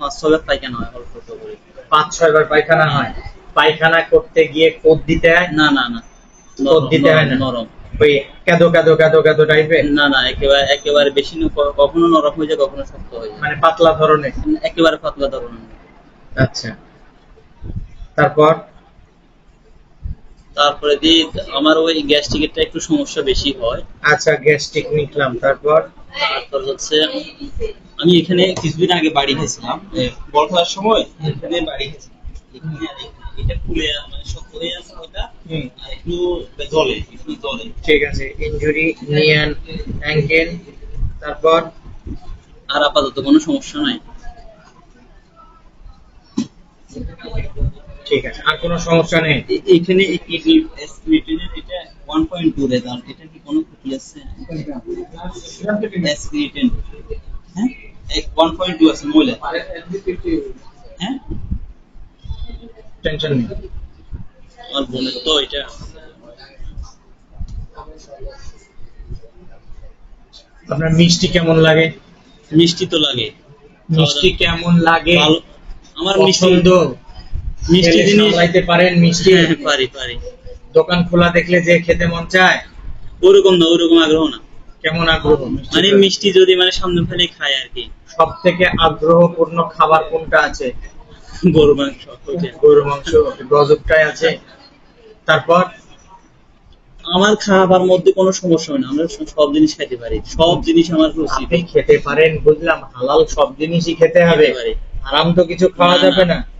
পাঁচ ছবার পায়খানা হয় অল্প অল্প করে। পাঁচ ছয় বার পায়খানা হয়? পায়খানা করতে গিয়ে কোদ দিতে হয়? না না না। কোদ দিতে হয় না? নরম। ওই কাদো কাদো কাদো কাদো টাইপের না না একেবারে একেবারে বেশি কখনো নরম হয়ে যায় কখনো শক্ত হয়ে যায়। মানে পাতলা ধরনের? একেবারে পাতলা ধরনের। আচ্ছা। তারপর? তারপরে দিয়ে আমার ওই গ্যাস্ট্রিকেরটা একটু সমস্যা বেশি হয়। আচ্ছা গ্যাস্ট্রিক নিকলাম। তারপর? তারপর হচ্ছে আমি এখানে কিছুদিন আগে বাড়ি গেছিলাম বল খেলার সময় এখানে বাড়ি এটা খুলে মানে শক্ত হয়ে আছে হুম, আর একটু জলে একটু জলে। ঠিক আছে ইনজুরি নিয়ান অ্যাঙ্কেল তারপর? আর আপাতত কোনো সমস্যা নাই। ঠিক আছে আর কোনো সমস্যা নেই। এখানে কিডনি এটা 1.2 রেজাল্ট এটা কি কোনো আছে? হ্যাঁ? 1.2 আছে হ্যাঁ? টেনশন নেই। আমার বোনের তো এটা। আপনার মিষ্টি কেমন লাগে? মিষ্টি তো লাগে। মিষ্টি কেমন লাগে? আমার মিষ্টি মিষ্টি জিনিস। সামলাইতে পারেন মিষ্টি হ্যাঁ, পারি পারি। দোকান খোলা দেখলে যে খেতে মন চায় ওরকম না ওরকম আগ্রহ না। কেমন আগ্রহ? মানে মিষ্টি যদি মানে সামনে ফেলে খাই আর কি। সব থেকে আগ্রহপূর্ণ খাবার কোনটা আছে? গরু মাংস গরু মাংস গজবটাই আছে। তারপর? আমার খাবার মধ্যে কোনো সমস্যা হয় না আমরা সব- জিনিস খেতে পারি। সব জিনিস আমার রুচি। আপনি খেতে পারেন বুঝলাম। হালাল সব জিনিসই খেতে হবে। আরাম তো কিছু খাওয়া যাবে না।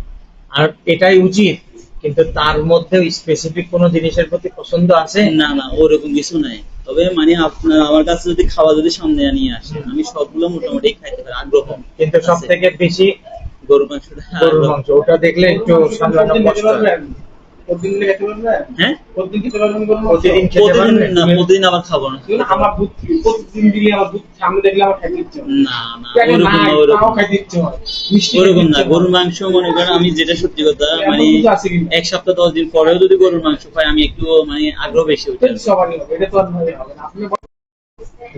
আর এটাই উচিত কিন্তু তার মধ্যে স্পেসিফিক কোন জিনিসের প্রতি পছন্দ আছে? না না ওরকম কিছু নাই। তবে মানে আপনার আমার কাছে যদি খাওয়া যদি সামনে নিয়ে আসে আমি সবগুলো মোটামুটি খাইতে পারি আগ্রহ। কিন্তু সব থেকে বেশি গরু মাংসটা গরুর মাংস ওটা দেখলে একটু সামলানো কষ্ট। প্রতিদিন হ্যাঁ? গরুর মাংস? প্রতিদিন খেতে প্রতিদিন পারবেন না প্রতিদিন আবার খাব না। আমার দুধ প্রতিদিন দিলে আমার দুধ সামনে দেখলে আমার খাইতে ইচ্ছে না না ওরকম না, না ওরকম। তাও খাইতে ইচ্ছে হয়। ওরকম না গরুর মাংস মনে করেন আমি যেটা সত্যি কথা মানে। এক সপ্তাহ দশ দিন পরেও যদি গরুর মাংস খাই আমি একটু মানে আগ্রহ বেশি উঠে সবারই হবে, এটা তো আর হবে না। আপনি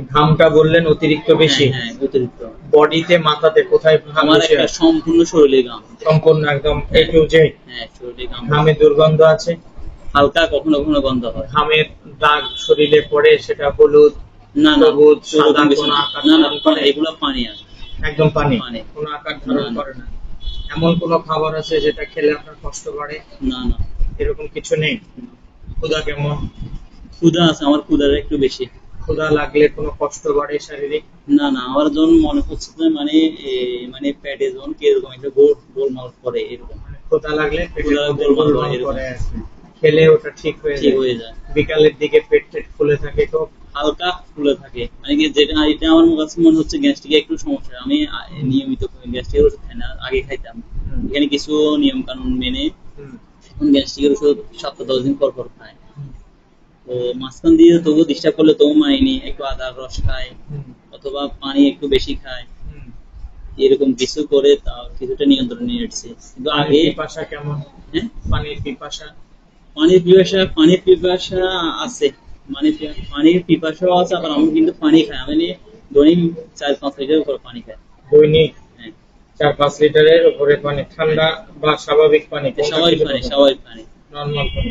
ঘামটা বললেন অতিরিক্ত বেশি। হ্যাঁ, হ্যাঁ, অতিরিক্ত। বডিতে মাথাতে কোথায় ঘাম একটা সম্পূর্ণ শরীরে ঘাম। সম্পূর্ণ একদম এ টু জেড হ্যাঁ শরীরে গাম ঘামে দুর্গন্ধ আছে? হালকা কখনো কখনো গন্ধ হয়। ঘামের দাগ শরীরে পড়ে সেটা হলুদ না না সবুজ, সাদা কোনো না। আকার না না করে? এগুলো পানি আছে। একদম পানি। কোনো আকার ধারণ। করে না। এমন কোনো খাবার আছে যেটা খেলে আপনার কষ্ট বাড়ে? না না। এরকম কিছু নেই? ক্ষুধা কেমন? ক্ষুধা আছে আমার ক্ষুধাটা একটু বেশি। ক্ষুধা লাগলে কোনো কষ্ট বাড়ে শারীরিক? না না আমার যখন মনে হচ্ছে যে মানে মানে পেটে যখন কীরকম একটা গোল গোলমাল করে এরকম। মানে ক্ষুধা লাগলে পেটে গোলমাল করে এরকম। কি। খেলে ওটা ঠিক হয়ে ঠিক হয়ে যায়। বিকালের দিকে পেট টেট ফুলে থাকে তো? হালকা ফুলে থাকে। মানে কি যেটা এটা আমার কাছে মনে হচ্ছে গ্যাস্ট্রিকে একটু সমস্যা। আমি নিয়মিত গ্যাস্ট্রিকের ওষুধ খাই না আগে খাইতাম। এখানে কিছু নিয়ম কানুন মেনে এখন গ্যাস্ট্রিকের ওষুধ সপ্তাহ দশ দিন পর পর খায় তো মাঝখান দিয়ে তবু ডিস্টার্ব করলে তবু মাইনি একটু আদার রস খায় অথবা পানি একটু বেশি খায় এরকম কিছু করে তাও কিছুটা নিয়ন্ত্রণ নিয়ে এসছে কিন্তু আগে পিপাসা কেমন? হ্যাঁ? পানির পিপাসা? পানির পিপাসা পানির পিপাসা আছে। মানে পানির পিপাসাও আছে আবার আমি কিন্তু পানি খাই। আমি দৈনিক চার পাঁচ লিটার করে পানি খাই। দৈনিক হ্যাঁ। চার পাঁচ লিটারের উপরে পানি। ঠান্ডা বা স্বাভাবিক পানি? স্বাভাবিক পানি স্বাভাবিক পানি। নর্মাল পানি।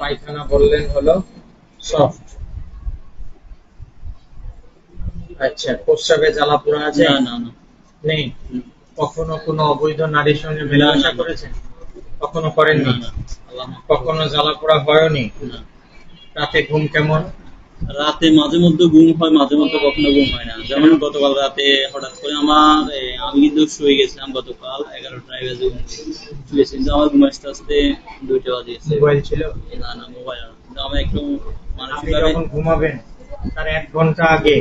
পায়খানা বললেন হলো সফট আচ্ছা প্রস্রাবে জ্বালা পোড়া আছে? না না না। নেই? কখনো কোনো অবৈধ নারীর সঙ্গে মেলামেশা। করেছেন? কখনো করেননি। কখনো জ্বালা পোড়া হয়নি। রাতে ঘুম কেমন? রাতে মাঝে মধ্যে ঘুম হয় মাঝে মধ্যে কখনো ঘুম হয় না। যেমন গতকাল রাতে হঠাৎ করে আমার আমি কিন্তু শুয়ে গেছিলাম গতকাল এগারোটায় বাজে ঘুম শুয়েছি কিন্তু আমার ঘুম আসতে আসতে দুইটা বাজে মোবাইল ছিল? না না মোবাইল কিন্তু আমার একটু আপনি মানসিকভাবে যখন ঘুমাবেন তার এক ঘণ্টা আগে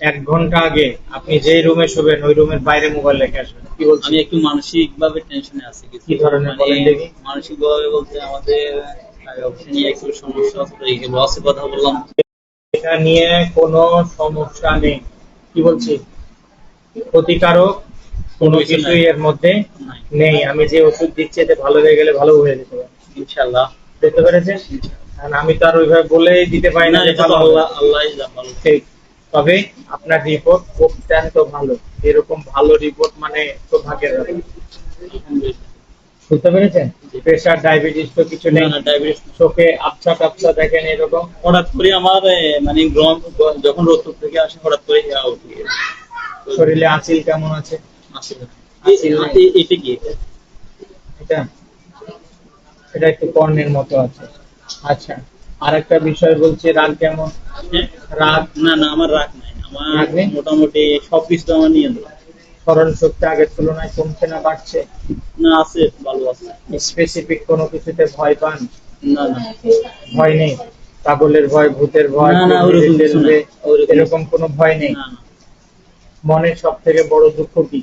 এক ঘণ্টা আগে আপনি যেই রুমে শুবেন ওই রুমের বাইরে মোবাইল রেখে আসবেন। কি বলছেন? আমি একটু মানসিক ভাবে টেনশনে আছি কি ধরনের মানে বলেন দেখি? মানসিক ভাবে বলতে আমাদের নিয়ে একটু সমস্যা যে কথা বললাম। এটা নিয়ে কোনো সমস্যা নেই। কি বলছি? ক্ষতিকারক কোনো কিছুই এর মধ্যে নেই। আমি যে ওষুধ দিচ্ছি এতে ভালো হয়ে গেলে ভালো হয়ে যেতে পারে। ইনশাআল্লাহ। বুঝতে পেরেছেন? আমি তো আর ওইভাবে বলেই দিতে পারি না এটা আল্লাহ ভালো। ঠিক তবে আপনার রিপোর্ট অত্যন্ত ভালো। এরকম ভালো রিপোর্ট মানে তো ভাগ্যের বুঝতে পেরেছেন? প্রেশার ডায়াবেটিস তো কিছু নেই। না, চোখে আবছা টাবছা দেখেন এরকম। হঠাৎ করে আমার মানে গ্রহণ যখন রোদ থেকে আসে হঠাৎ করে শরীরে আঁচিল কেমন আছে? এটা কি? এটা এটা একটু কর্ণের মতো আছে। আচ্ছা আরেকটা বিষয় বলছি রাগ কেমন? হ্যাঁ? রাগ না না আমার রাগ নাই। আমার? মোটামুটি সবকিছু আমার নিয়ন্ত্রণ। স্মরণ শক্তি আগের তুলনায় কমছে না বাড়ছে? না আছে ভালো আছে। স্পেসিফিক কোনো কিছুতে ভয় পান? না না। ভয় নেই? পাগলের ভয় ভূতের ভয় কিছু এরকম কোনো ভয় নেই? মনের সব থেকে বড় দুঃখ কি?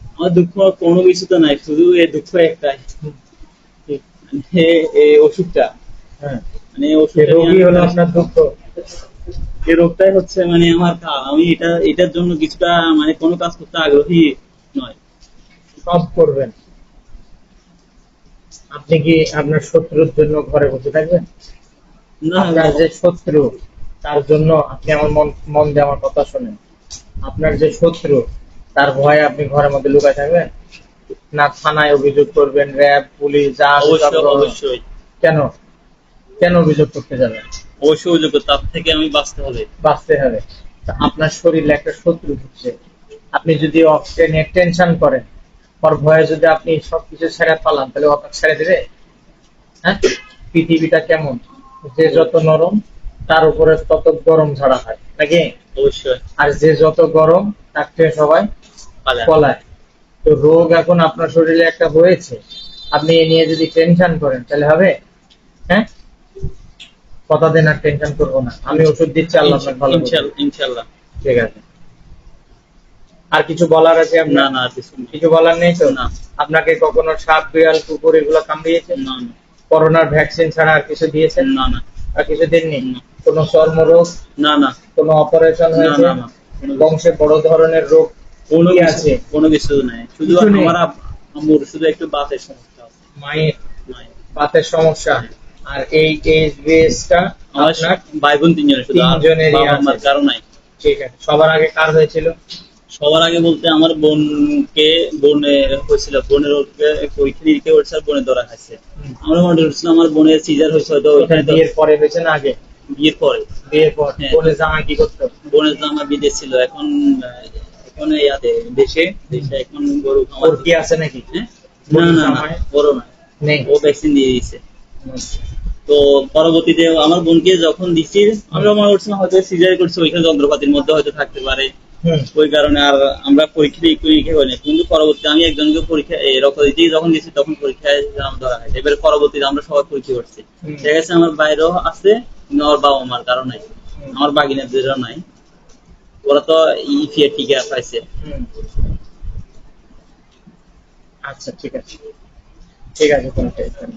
আমার দুঃখ কোনো কিছুতে নাই শুধু এই দুঃখ একটাই। মানে এই অসুখটা হ্যাঁ মানে এই নিয়ে রোগী হলো আপনার দুঃখ। এই রোগটাই হচ্ছে মানে আমার কাল আমি এটা এটার জন্য কিছুটা মানে কোনো কাজ করতে আগ্রহী নয়। সব করবেন। আপনি কি আপনার শত্রুর জন্য ঘরে বসে থাকবেন? না আপনার যে শত্রু তার জন্য আপনি আমার মন মন দিয়ে আমার কথা শোনেন। আপনার যে শত্রু তার ভয়ে আপনি ঘরের মধ্যে লুকায় থাকবেন? না থানায় অভিযোগ করবেন র্যাব পুলিশ যা অবশ্যই অবশ্যই। কেন? কেন অভিযোগ করতে যাবেন? অবশ্যই অভিযোগ তার থেকে আমি বাঁচতে হবে। বাঁচতে হবে। আপনার শরীরে একটা শত্রু ঢুকছে। আপনি যদি অক্সিজেন টেনশন করেন ওর ভয়ে যদি আপনি সবকিছু ছেড়ে পালান তাহলে আপনাকে ছেড়ে দেবে? হ্যাঁ? পৃথিবীটা কেমন? যে যত নরম তার উপরে তত গরম ঝাড়া হয়। নাকি? অবশ্যই। আর যে যত গরম তার থেকে সবাই পলায়। তো রোগ এখন আপনার শরীরে একটা হয়েছে। আপনি এ নিয়ে যদি টেনশন করেন তাহলে হবে? হ্যাঁ? কথা দেন আর টেনশন করব না। আমি ওষুধ দিচ্ছি আল্লাহ ভালো। ইনশাল্লাহ ঠিক আছে। আর কিছু বলার আছে না না কিছু বলার নেই তো? না। আপনাকে কখনো সাপ বিড়াল কুকুর এগুলো কামড়িয়েছে? না না। করোনার ভ্যাকসিন ছাড়া আর কিছু দিয়েছেন? না না। আর কিছু দেননি? না। কোনো চর্মরোগ? না না। কোনো অপারেশন না, হয়েছে? না, না। বংশে বড় ধরনের রোগ কোনো আছে? কোনো কিছু নাই। শুধু আমার আম্মুর শুধু একটু বাতের সমস্যা। আছে মায়ের। বাতের সমস্যা? আর এই এইচ বিএসটা আমার আপনার? ভাই বোন তিনজনের শুধু বাবা কারও নাই। ঠিক আছে। সবার আগে কার হয়েছিল? সবার আগে বলতে আমার বোনকে বোনের হয়েছিল বোনের পরীক্ষা নিরীক্ষা করছে আর বোনের ধরা খাইছে। আমরা মনে করছিলাম আমার বোনের সিজার হয়েছে হয়তো বিয়ের পরে হয়েছে না আগে? বিয়ের পরে। বিয়ের পর। হ্যাঁ। কোনে জামাই কি করতো? বোনের আমার বিদেশ ছিল। এখন এখন ইয়াতে দেশে? দেশে এখন গরু খামার কি আছে নাকি? হ্যাঁ? না না না না নেই? ও ভ্যাকসিন দিয়ে দিয়েছে তো পরবর্তীতে আমার বোনকে যখন দিচ্ছি আমরা মনে করছিলাম হয়তো সিজার করছে ওইখানে যন্ত্রপাতির মধ্যে হয়তো থাকতে পারে। ওই কারণে আর আমরা পরীক্ষা পরীক্ষা করিনি কিন্তু পরবর্তীতে আমি একজনকে পরীক্ষা এই রক্ত দিতে যখন দিয়েছি তখন পরীক্ষায় ধরা হয় এবারে পরবর্তীতে আমরা সবাই পরীক্ষা করছি। দেখা গেছে আমার বাইরেও আছে কিন্তু আমার বাবা মার কারণে। আমার বাগিনাদেরও নাই। ওরা তো ইফিয়া টিকা পাইছে। আচ্ছা ঠিক আছে। ঠিক আছে কোনো টেনশন